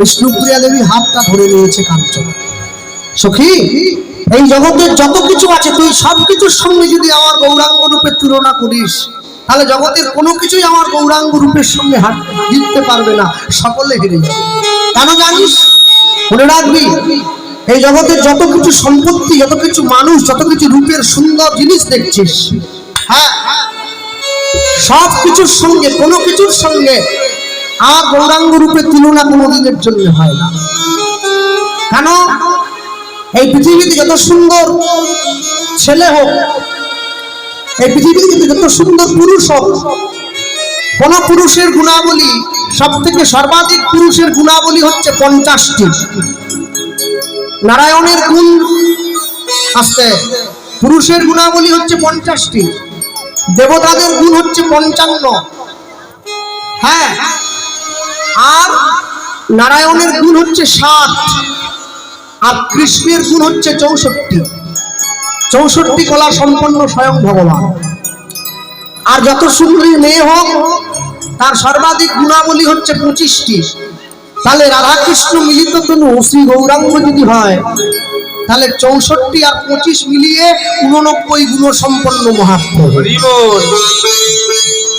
বিষ্ণুপ্রিয়া দেবী হাতটা ধরে নিয়েছে কাঞ্চনা। সখী, এই জগতের যত কিছু আছে, তুই সব কিছুর সঙ্গে যদি আমার গৌরাঙ্গ রূপের তুলনা করিস, তাহলে জগতের কোনো কিছুই আমার গৌরাঙ্গ রূপের সঙ্গে হাত জিততে পারবে না, সকলে হেরে যাবে। কেন জানিস? মনে রাখবি, এই জগতের যত কিছু সম্পত্তি, যত কিছু মানুষ, যত কিছু রূপের সুন্দর জিনিস দেখছিস হ্যাঁ সব কিছুর সঙ্গে, কোনো কিছুর সঙ্গে আমার গৌরাঙ্গ রূপে তুলনা কোনোদিনের জন্য হয় না। কেন? এই পৃথিবীতে যত সুন্দর ছেলে হোক, এই পৃথিবীতে যত সুন্দর পুরুষ হোক, কোন পুরুষের গুণাবলী সব থেকে সর্বাধিক পুরুষের গুণাবলী হচ্ছে পঞ্চাশটি। নারায়ণের গুণ আসতে, পুরুষের গুণাবলী হচ্ছে পঞ্চাশটি, দেবতাদের গুণ হচ্ছে পঞ্চান্ন। হ্যাঁ আর নারায়ণের গুণ হচ্ছে ষাট আর কৃষ্ণের গুণ হচ্ছে চৌষট্টি। চৌষট্টি কলা সম্পন্ন স্বয়ং ভগবান। আর যত সুন্দরী মেয়ে হোক তার সর্বাধিক গুণাবলী হচ্ছে পঁচিশটি। তাহলে রাধাকৃষ্ণ মিলিত তনু শ্রী গৌরাঙ্গ যদি হয় তাহলে চৌষট্টি আর পঁচিশ মিলিয়ে উননব্বই গুণ সম্পন্ন বল।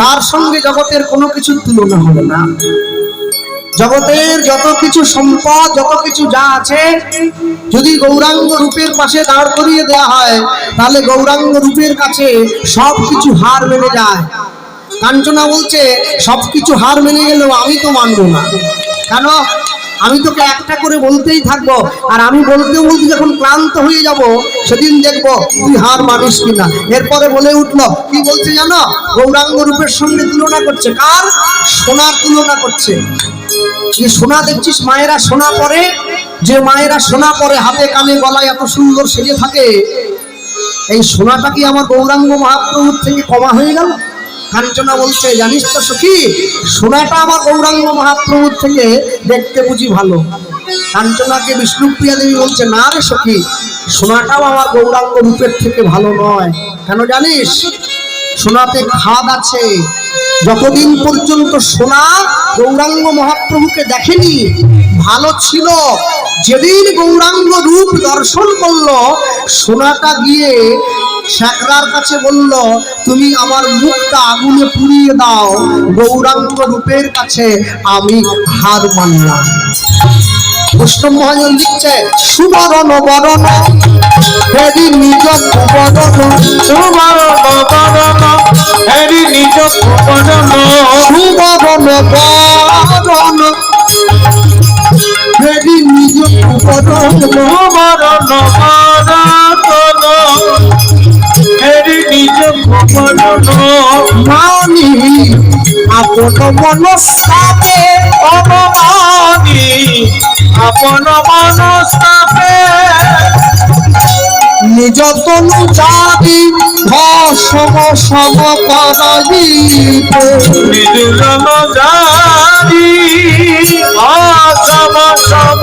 তার সঙ্গে জগতের কোনো কিছুর তুলনা হবে না। জগতের যত কিছু সম্পদ, যত কিছু যা আছে, যদি গৌরাঙ্গ রূপের পাশে দাঁড় করিয়ে দেওয়া হয়, তাহলে গৌরাঙ্গ রূপের কাছে সব কিছু হার মেনে যায়। কাঞ্চনা বলছে, সব কিছু হার মেনে গেলেও আমি তো মানব না। কেন? আমি তোকে একটা করে বলতেই থাকব, আর আমি বলতে বলতে যখন ক্লান্ত হয়ে যাব, সেদিন দেখব তুই হার মানিস কিনা। এরপরে বলে উঠল, কি বলছে জানো? গৌরাঙ্গ রূপের সঙ্গে তুলনা করছে। কার? সোনার তুলনা করছে। যে সোনা দেখছিস মায়েরা সোনা পরে, যে মায়েরা সোনা পরে হাতে কানে গলায় এত সুন্দর সেজে থাকে, এই সোনাটা কি আমার গৌরাঙ্গ মহাপ্রভুর থেকে কমা হয়ে গেল? কাঞ্চনা বলছে, জানিস তো সখী, সোনাটা আমার গৌরাঙ্গ মহাপ্রভুর থেকে দেখতে বুঝি ভালো। কাঞ্চনাকে বিষ্ণুপ্রিয়া দেবী বলছে, না রে সখী, সোনাটাও আমার গৌরাঙ্গ রূপের থেকে ভালো নয়। কেন জানিস? সোনাতে খাদ আছে। যতদিন পর্যন্ত সোনা গৌরাঙ্গ মহাপ্রভুকে দেখেনি। ভালো ছিল। যেদিন গৌরাঙ্গ রূপ দর্শন করল, সোনাটা গিয়ে শ্যাকরার কাছে বলল, তুমি আমার মুখটা আগুনে পুড়িয়ে দাও। গৌরাঙ্গ রূপের কাছে আমি হার মানলাম। বৈষ্ণব মহাজন লিখছে, সুবরণ বরণ, হেরি নিজ বরণ তোমার বদন হরি নিজ বদন তোমার নিজ মানি আপন মনস্তাপে অবমানি আপন মনস্তাপে নিজ তনু চাবি ভসম সম পরাজিতে নির্জন জানি অসম সম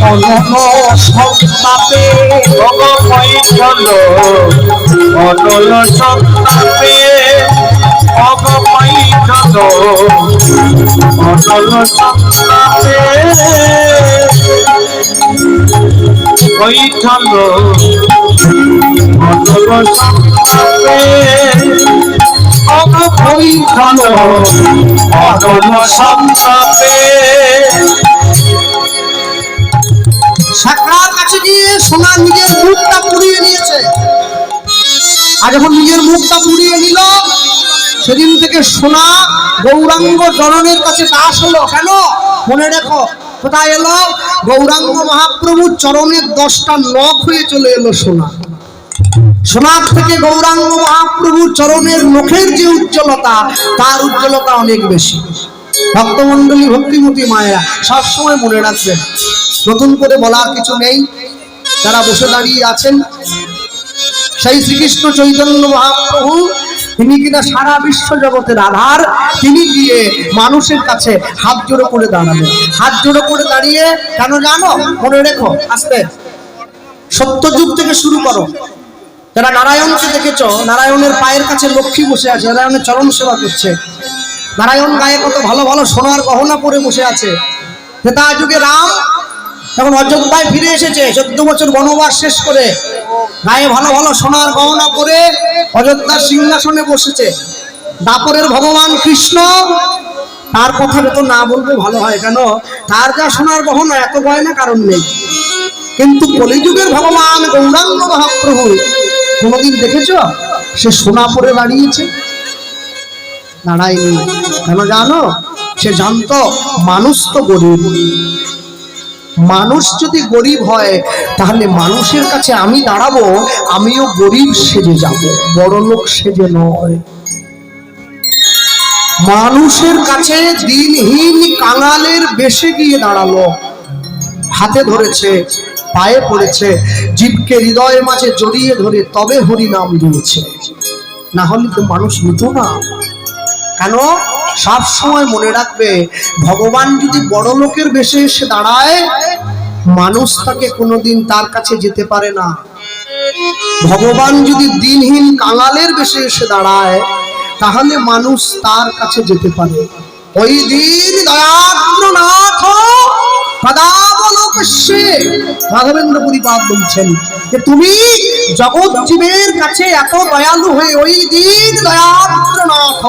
সন্তাপে ভগবই চল অনল সন্তাপে ভগবই চল অনল সন্তাপে ওই চল অনল সন্তাপে ভগবই চল অনল সন্তাপে সোনা নিজের মুখটা পুড়িয়ে নিয়েছে। আর যখন নিজের মুখটা পুড়িয়ে নিল, সেদিন থেকে সোনা গৌরাঙ্গ জননের কাছে দাস হলো। কেন? মনে রেখো, কোথায় এলো? গৌরাঙ্গ মহাপ্রভুর চরণের দশটা নখ হয়ে চলে এলো সোনা। সোনার থেকে গৌরাঙ্গ মহাপ্রভুর চরণের নখের যে উজ্জ্বলতা, তার উজ্জ্বলতা অনেক বেশি। ভক্তমন্ডলী ভক্তিমতী মায়েরা সবসময় মনে রাখবেন, নতুন করে বলার কিছু নেই। যারা বসে দাঁড়িয়ে আছেন, সেই শ্রীকৃষ্ণ চৈতন্য মহাপ্রভু, তিনি কিনা সারা বিশ্ব জগতের আধার, তিনি গিয়ে মানুষের কাছে হাত জোড়ো করে দাঁড়ালেন। হাত জোড়ো করে দাঁড়িয়ে কেন জানো? মনে রেখো, আস্তে। সত্যযুগ থেকে শুরু করো। যারা নারায়ণকে দেখেছ, নারায়ণের পায়ের কাছে লক্ষ্মী বসে আছে, নারায়ণের চরণ সেবা করছে। নারায়ণ গায়ে কত ভালো ভালো সোনার গহনা পরে বসে আছে। ত্রেতা যুগে রাম তখন অযোধ্যায় ফিরে এসেছে, চোদ্দ বছর বনবাস শেষ করে, গায়ে ভালো ভালো সোনার গহনা পরে অযোধ্যার সিংহাসনে বসেছে। দাপরের ভগবান কৃষ্ণ, তার কথা তো না বলবে ভালো হয় কেন? তার যা সোনার গহনা, এত গয়না কারণ নেই। কিন্তু কলিযুগের ভগবান গৌরাঙ্গ মহাপ্রভু, কোনোদিন দেখেছ? সে সোনা পরে দাঁড়িয়েছে। দাঁড়ায়নি। কেন জানো? সে জানতো মানুষ তো গরিব। মানুষ যদি গরিব হয়, তাহলে মানুষের কাছে আমি দাঁড়াবো, আমিও গরিব সেজে যাব, বড় লোক সেজে নয়। মানুষের কাছে দিনহীন কাঙালের বেশে গিয়ে দাঁড়াল, হাতে ধরেছে, পায়ে পড়েছে, জীবকে হৃদয়ের মাঝে জড়িয়ে ধরে তবে হরি নাম দিয়েছে। না হলে তো মানুষ নিত না। কেন? সব সময় মনে রাখবে, ভগবান যদি বড় লোকের বেশে এসে দাঁড়ায়, মানুষ তাকে কোনোদিন তার কাছে যেতে পারে না। ভগবান যদি দিনহীন কাঙালের বেশে এসে দাঁড়ায়, তাহলে মানুষ তার কাছে যেতে পারে। ওই দিন দয়াদ্রনাথ পদাবলোকস্যে মাধবেন্দ্র পুরীপাদ বলছেন যে, তুমি জগৎ জীবের কাছে এত দয়ালু হয়ে ওই দিন দয়াদ্রনাথ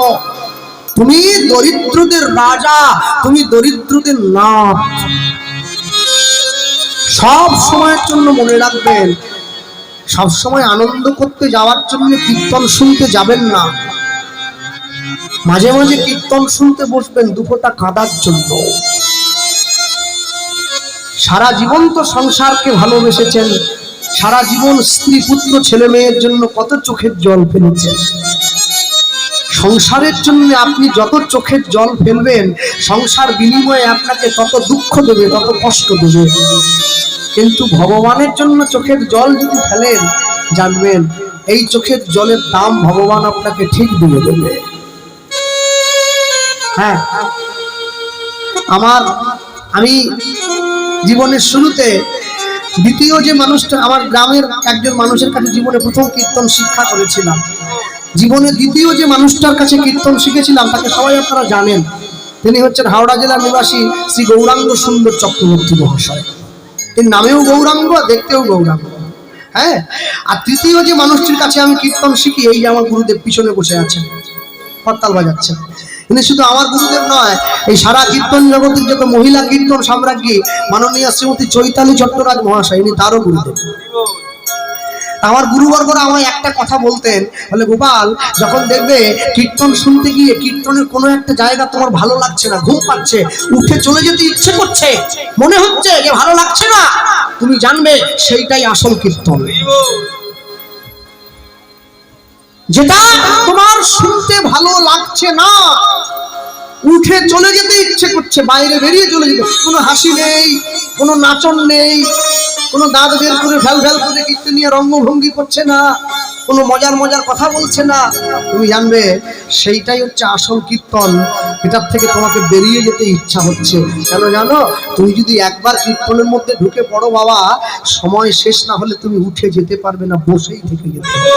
তুমি দরিদ্রদের রাজা, তুমি দরিদ্রদের নাথ। সব সময়ের জন্য মনে রাখবেন, সব সময় আনন্দ করতে যাওয়ার জন্য কীর্তন শুনতে যাবেন না। মাঝে মাঝে কীর্তন শুনতে বসবেন দুপোটা কাঁদার জন্য। সারা জীবন তো সংসারকে ভালোবেসেছেন, সারা জীবন স্ত্রী পুত্র ছেলে মেয়ের জন্য কত চোখের জল ফেলেছেন। সংসারের জন্য আপনি যত চোখের জল ফেলবেন, সংসার বিনিময়ে আপনাকে তত দুঃখ দেবে, তত কষ্ট দেবে। কিন্তু ভগবানের জন্য চোখের জল যদি ফেলেন, জানবেন, এই চোখের জলের দাম ভগবান আপনাকে ঠিক দিয়ে দেবে। হ্যাঁ আমার, আমি জীবনের শুরুতে দ্বিতীয় যে মানুষটা, আমার গ্রামের একজন মানুষের কাছে জীবনে প্রথম কীর্তন শিক্ষা করেছিলাম। জীবনে দ্বিতীয় যে মানুষটার কাছে কীর্তন শিখেছিলাম, তাকে সবাই আপনারা জানেন। তিনি হচ্ছেন হাওড়া জেলার নিবাসী শ্রী গৌরাঙ্গ সুন্দর চক্রবর্তী মহাশয়। তিনি নামেও গৌরাঙ্গ দেখতেও গৌরাঙ্গ। হ্যাঁ? আর তৃতীয় যে মানুষটির কাছে আমি কীর্তন শিখি, এই যে আমার গুরুদেব পিছনে বসে আছেন, হরতাল বাজাচ্ছেন। ইনি শুধু আমার গুরুদেব নয়, এই সারা কীর্তন জগতের যত মহিলা কীর্তন সাম্রাজ্ঞী, মাননীয় শ্রীমতী চৈতালি চট্টরাজ মহাশয়, ইনি তারও গুরুদেব। আমার গুরুবর্গরা আমায় একটা কথা বলতেন, বলে, গোপাল, যখন দেখবে কীর্তন শুনতে গিয়ে কীর্তনের কোনো একটা জায়গা তোমার ভালো লাগছে না, ঘুম পাচ্ছে, উঠে চলে যেতে ইচ্ছে করছে, মনে হচ্ছে যে ভালো লাগছে না, তুমি জানবে সেইটাই আসল কীর্তন। যেটা তোমার শুনতে ভালো লাগছে না, উঠে চলে যেতে ইচ্ছে করছে, বাইরে বেরিয়ে চলে যেতে, কোনো হাসি নেই, কোনো নাচন নেই কোনো দাঁত বের করে ফেল ফেল করে কীর্তন নিয়ে রঙ্গভঙ্গি করছে না, কোনো মজার মজার কথা বলছে না। তুমি জানবে, সেইটাই হচ্ছে আসল কীর্তন। এটার থেকে তোমাকে বেরিয়ে যেতে ইচ্ছা হচ্ছে। কেন জানো? তুমি যদি একবার কীর্তনের মধ্যে ঢুকে পড়ো বাবা, সময় শেষ না হলে তুমি উঠে যেতে পারবে না, বসেই থেকে যেতে হবে।